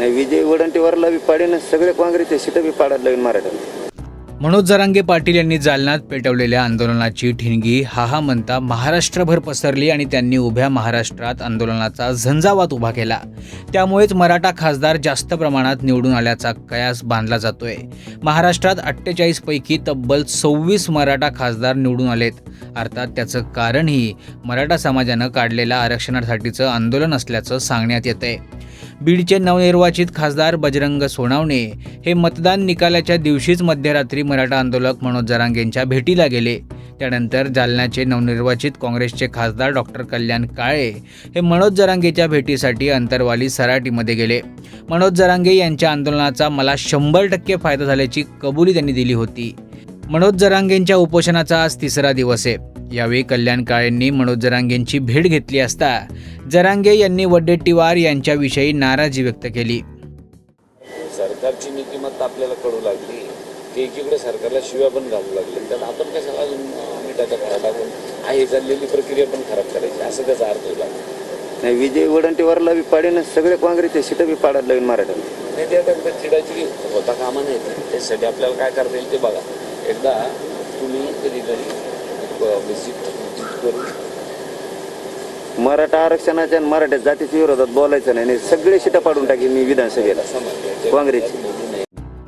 नाही विजय वडंटीवारला बी पाडेन सगळे काँग्रेसचे सीटं बी पाडायला लागेल मराठ्यांना. मनोज जरांगे पाटील यांनी जालन्यात पेटवलेल्या आंदोलनाची ठिणगी हा हा म्हणता महाराष्ट्रभर पसरली आणि त्यांनी उभ्या महाराष्ट्रात आंदोलनाचा झंझावात उभा केला. त्यामुळेच मराठा खासदार जास्त प्रमाणात निवडून आल्याचा कयास बांधला जातोय. महाराष्ट्रात अठ्ठेचाळीसपैकी तब्बल सव्वीस मराठा खासदार निवडून आलेत. अर्थात त्याचं कारणही मराठा समाजानं काढलेल्या आरक्षणासाठीचं आंदोलन असल्याचं सांगण्यात येतंय. बीडचे नवनिर्वाचित खासदार बजरंग सोनावणे हे मतदान निकालाच्या दिवशीच मध्यरात्री मराठा आंदोलक मनोज जरांगेंच्या भेटीला गेले. त्यानंतर जालन्याचे नवनिर्वाचित काँग्रेसचे खासदार डॉक्टर कल्याण काळे हे मनोज जरांगेच्या भेटीसाठी अंतरवाली सराटीमध्ये गेले. मनोज जरांगे यांच्या आंदोलनाचा मला शंभर टक्के फायदा झाल्याची कबुली त्यांनी दिली होती. मनोज जरांगेंच्या उपोषणाचा आज तिसरा दिवस आहे. यावेळी कल्याण काळेंनी मनोज जरांगेंची भेट घेतली असता जरांगे यांनी वडेट्टीवार यांच्याविषयी नाराजी व्यक्त केली. सरकारची नीतिमत्ता आपल्याला कळू लागली. की एकीकडे सरकारला शिव्या पण घालू लागले. तर आपण कशाला अजून अं, मिठाचा खरा टाकून आहे चाललेली प्रक्रिया पण खराब करायची. असं त्याचा अर्थ होता. नाही विजय वडंटीवारला बी पाडेन सगळे काँग्रेसचे सीटं बी पाडायला लावीन मराठ्याला नाही त्या टाइमला चिडायची होता कामा नाही त्यासाठी आपल्याला काय करता येईल ते बघा. एकदा तुम्ही कधीतरी विजिट करून मराठा आरक्षणाच्या आणि मराठा जातीच्या विरोधात बोलायचं नाही नाही सगळे शिटा पाडून टाकी मी विधानसभेला काँग्रेसची.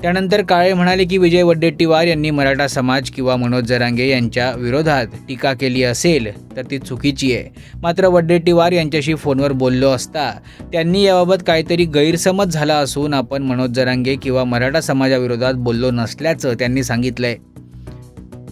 त्यानंतर काळे म्हणाले की विजय वड्डेट्टीवार यांनी मराठा समाज किंवा मनोज जरांगे यांच्या विरोधात टीका केली असेल तर ती चुकीची आहे. मात्र वड्डेट्टीवार यांच्याशी फोनवर बोललो असता त्यांनी याबाबत काहीतरी गैरसमज झाला असून आपण मनोज जरांगे किंवा मराठा समाजाविरोधात बोललो नसल्याचं त्यांनी सांगितलंय.